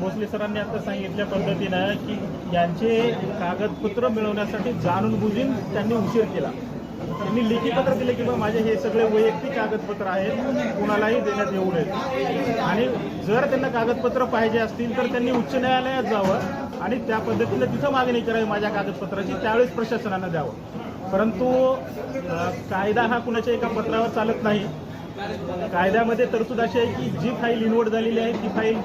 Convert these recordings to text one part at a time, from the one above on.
भोसले सरांनी आता सांगितल्या पद्धतीनं की यांचे कागदपत्र मिळवण्यासाठी जाणून बुजून त्यांनी उशीर केला. त्यांनी लेखी पत्र दिले की बा माझे हे सगळे वैयक्तिक कागदपत्र आहेत कुणालाही देण्यात येऊ नयेत आणि जर त्यांना कागदपत्र पाहिजे असतील तर त्यांनी उच्च न्यायालयात जावं आणि त्या पद्धतीनं तिथं मागणी करावी माझ्या कागदपत्राची त्यावेळेस प्रशासनानं द्यावं. परंतु कायदा हा कुणाच्या एका पत्रावर चालत नाही. कायद्यामध्ये तरतूद अशी आहे की जी फाईल इनवोड झालेली आहे ती फाईल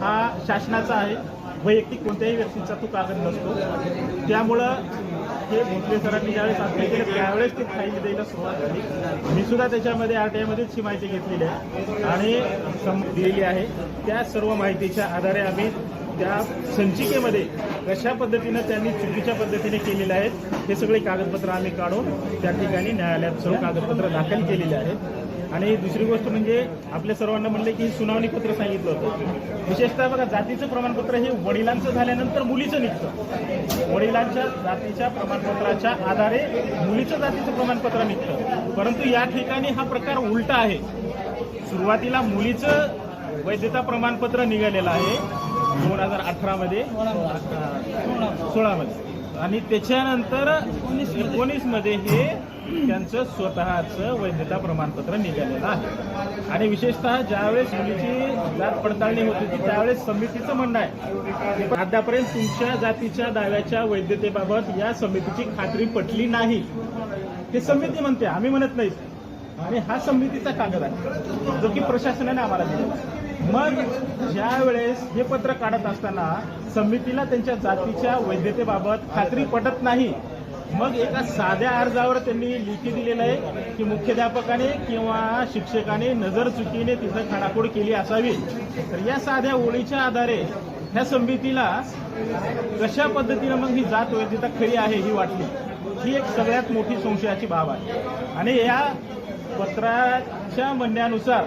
हा शासनाचा आहे. वैयक्तिक कोणत्याही व्यक्तीचा तो कागद नसतो. त्यामुळं हे भोसले सरांनी ज्यावेळेस आपले केलं त्यावेळेस ती फाईल द्यायला सुरुवात झाली. मी सुद्धा त्याच्यामध्ये आर टी आयमध्येच ही माहिती घेतलेली आहे. आणि सम दिलेली आहे. त्या सर्व माहितीच्या आधारे आम्ही त्या संचिकेमध्ये कशा पद्धतीनं त्यांनी चुकीच्या पद्धतीने केलेले आहेत हे सगळे कागदपत्र आम्ही काढून त्या ठिकाणी न्यायालयात सर्व कागदपत्र दाखल केलेले आहेत. आणि दुसरी गोष्ट म्हणजे आपल्या सर्वांना म्हणले की सुनावणी पत्र सांगितलं होतं. विशेषतः बघा जातीचं प्रमाणपत्र हे वडिलांचं झाल्यानंतर मुलीचं निघतं. वडिलांच्या जातीच्या प्रमाणपत्राच्या आधारे मुलीचं जातीचं प्रमाणपत्र निघतं. परंतु या ठिकाणी हा प्रकार उलटा आहे. सुरुवातीला मुलीचं वैधता प्रमाणपत्र निघालेलं आहे. दोन हजार अठरामध्ये सोळामध्ये. आणि त्याच्यानंतर एकोणीसमध्ये हे त्यांचं स्वतःचं वैधता प्रमाणपत्र निघालेलं आहे. आणि विशेषतः ज्यावेळेस मुलीची जात पडताळणी होत होती त्यावेळेस समितीचं म्हणणं आहे अद्यापर्यंत तुमच्या जातीच्या दाव्याच्या वैधतेबाबत या समितीची खात्री पटली नाही. हे समिती म्हणते आम्ही म्हणत नाही. आणि हा समितीचा कागद आहे जो की प्रशासनाने आम्हाला दिला मग ज्या वेळेस हे पत्र काढत असताना समितीला त्यांच्या जातीच्या वैधतेबाबत खात्री पटत नाही मग एका साध्या अर्जावर त्यांनी लिखी दिलेलं आहे की मुख्याध्यापकाने किंवा शिक्षकाने नजर चुकीने तिथं खडाखोड केली असावी. तर या साध्या ओळीच्या आधारे ह्या समितीला कशा पद्धतीनं मग ही जात वैधता खरी आहे ही वाटली ही एक सगळ्यात मोठी संशयाची बाब आहे. आणि या पत्राच्या म्हणण्यानुसार